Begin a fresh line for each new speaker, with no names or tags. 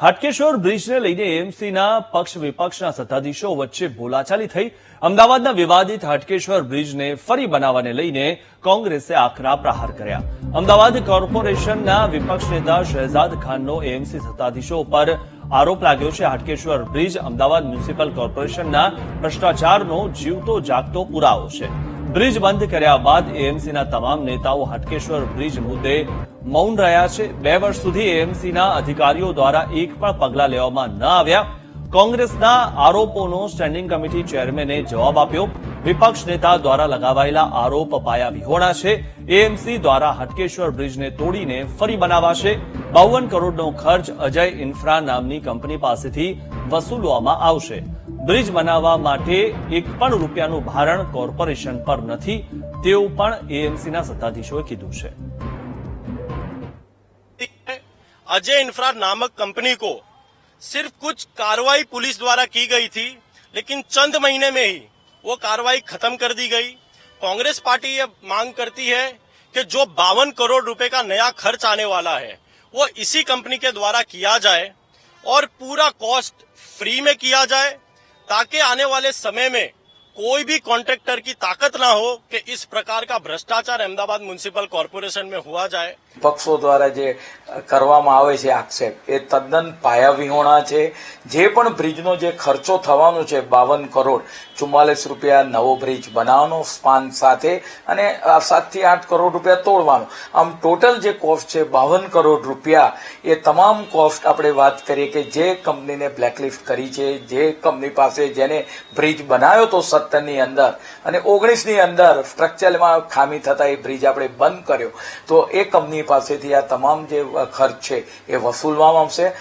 હાટકેશ્વર બ્રિજને લઈને એએમસીના પક્ષ વિપક્ષના સત્તાધીશો વચ્ચે બોલાચાલી થઈ. અમદાવાદના વિવાદિત હાટકેશ્વર બ્રિજને ફરી બનાવવાને લઈને કોંગ્રેસે આકરા પ્રહાર કર્યા. અમદાવાદ કોર્પોરેશનના વિપક્ષ નેતા શહેજાદ ખાનનો એએમસી સત્તાધીશો પર આરોપ લાગ્યો છે. હાટકેશ્વર બ્રિજ અમદાવાદ મ્યુનિસિપલ કોર્પોરેશનના ભ્રષ્ટાચારનો જીવતો જાગતો પુરાવો છે. બ્રિજ બંધ કર્યા બાદ એએમસીના તમામ નેતાઓ હટકેશ્વર બ્રિજ મુદ્દે મૌન રહ્યા છે. બે વર્ષ સુધી એએમસીના અધિકારીઓ દ્વારા એક પણ પગલાં લેવામાં ન આવ્યા. કોંગ્રેસના આરોપોનો સ્ટેન્ડિંગ કમિટી ચેરમેને જવાબ આપ્યો. વિપક્ષ નેતા દ્વારા લગાવાયેલા આરોપ પાયા વિહોણા છે. એએમસી દ્વારા હટકેશ્વર બ્રિજને તોડીને ફરી બનાવાશે. બાવન કરોડનો ખર્ચ અજય ઇન્ફ્રા નામની કંપની પાસેથી વસૂલવામાં આવશે. બ્રિજ બનાવવા માટે એક પણ રૂપિયાનું ભારણ કોર્પોરેશન પર નથી તેવું પણ એએમસીના સત્તાધીશોએ કીધું છે
अजय इंफ्रा नामक कंपनी को सिर्फ कुछ कार्रवाई पुलिस द्वारा की गई थी लेकिन चंद महीने में ही वो कार्रवाई खत्म कर दी गई कांग्रेस पार्टी ये मांग करती है कि जो बावन करोड़ रुपए का नया खर्च आने वाला है वो इसी कंपनी के द्वारा किया जाए और पूरा कॉस्ट फ्री में किया जाए ताकि आने वाले समय में कोई भी कॉन्ट्रैक्टर की ताकत ना हो कि इस प्रकार का भ्रष्टाचार अहमदाबाद म्युनिसिपल कॉरपोरेशन में हुआ जाए
પક્ષો દ્વારા જે કરવામાં આવે છે આક્ષેપ. એ તદ્દન પાયાવિહોણા છે. જે પણ બ્રિજનો જે ખર્ચો થવાનો છે, બાવન કરોડ, ચુમ્માલીસ રૂપિયા નવો બ્રિજ બનાવવાનો, સ્પાન સાથે, અને સાતથી આઠ કરોડ રૂપિયા તોડવાનો. આમ ટોટલ જે કોસ્ટ છે, બાવન કરોડ રૂપિયા, એ તમામ કોસ્ટ આપણે વાત કરીએ કે જે કંપનીને બ્લેકલિસ્ટ કરી છે, જે કંપની પાસે જેને બ્રિજ બનાવ્યો તો સત્તરની અંદર, અને ઓગણીસની અંદર સ્ટ્રક્ચરમાં ખામી થતા એ બ્રિજ આપણે બંધ કર્યો. તો એ કંપની પાસેથી આ તમામ જે ખર્ચ છે એ વસૂલવામાં આવશે.